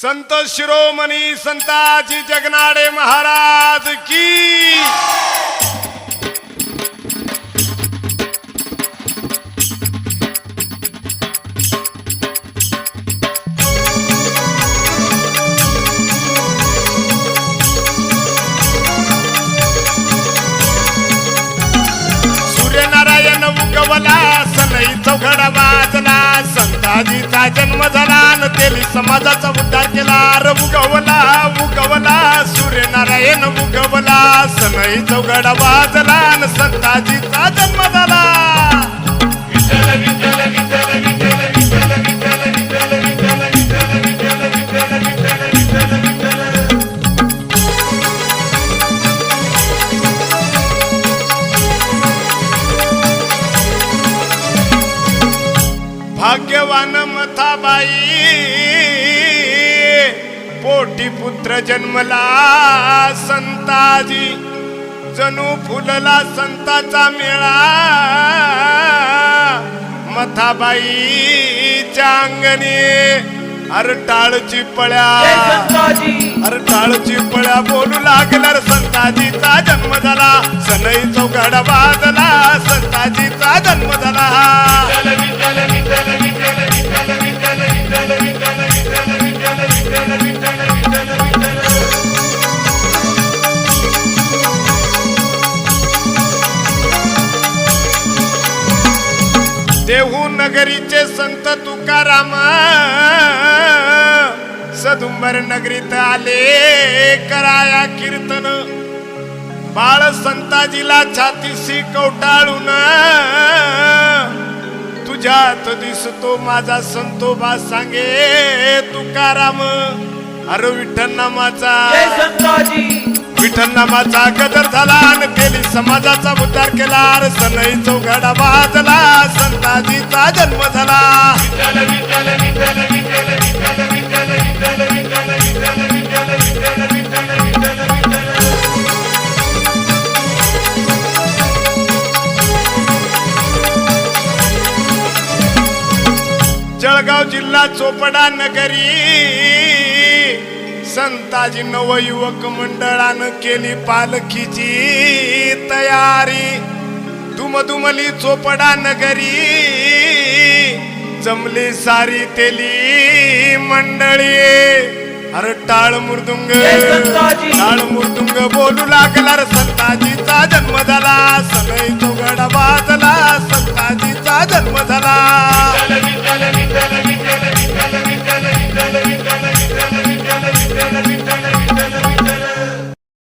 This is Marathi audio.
संत शिरोमणी संताजी जगनाडे महाराज की! सूर्यनारायण उगवला सनई चौघडा वाजला संताजीचा जन्म झाला समाजाचा उद्धार केला. र मुगवला मुगवला सूर्यनारायण मुगवला सनई चौघडा वाजला न संताजीचा जन्म झाला. मथाबाई पोटी पुत्र जन्मला संताजी जणू फुलला संताचा मेळा. मथाबाईच्या अंगणी अर टाळची पळ्या अरे टाळची पळ्या बोलू लागला संताजीचा जन्म झाला. सनई चौघडा वाजला देहू नगरीचे संत तुकाराम सदुंबर नगरीत आले कराया कीर्तन. बाळ संताजीला छातीशी कवटाळून तुझ्यात दिसतो माझा संतोबा सांगे तुकाराम अरे विठ्ठल नामाचा विठ्ठल नामाचा गदर झाला आणि केली समाजाचा उद्धार केला. अरे सनई चौघाडा वाजला संताजीचा जन्म झाला. जळगाव जिल्हा चोपडा नगरी संताजी नवयुवक मंडळानं केली पालखीची तयारी. दुमदुमली चोपडा नगरी. जमली सारी तेली मंडळी. अरे टाळ मृदुंग टाळ मृदुंग बोलू लागला संताजीचा जन्म झाला. सनई चौघडा वाजला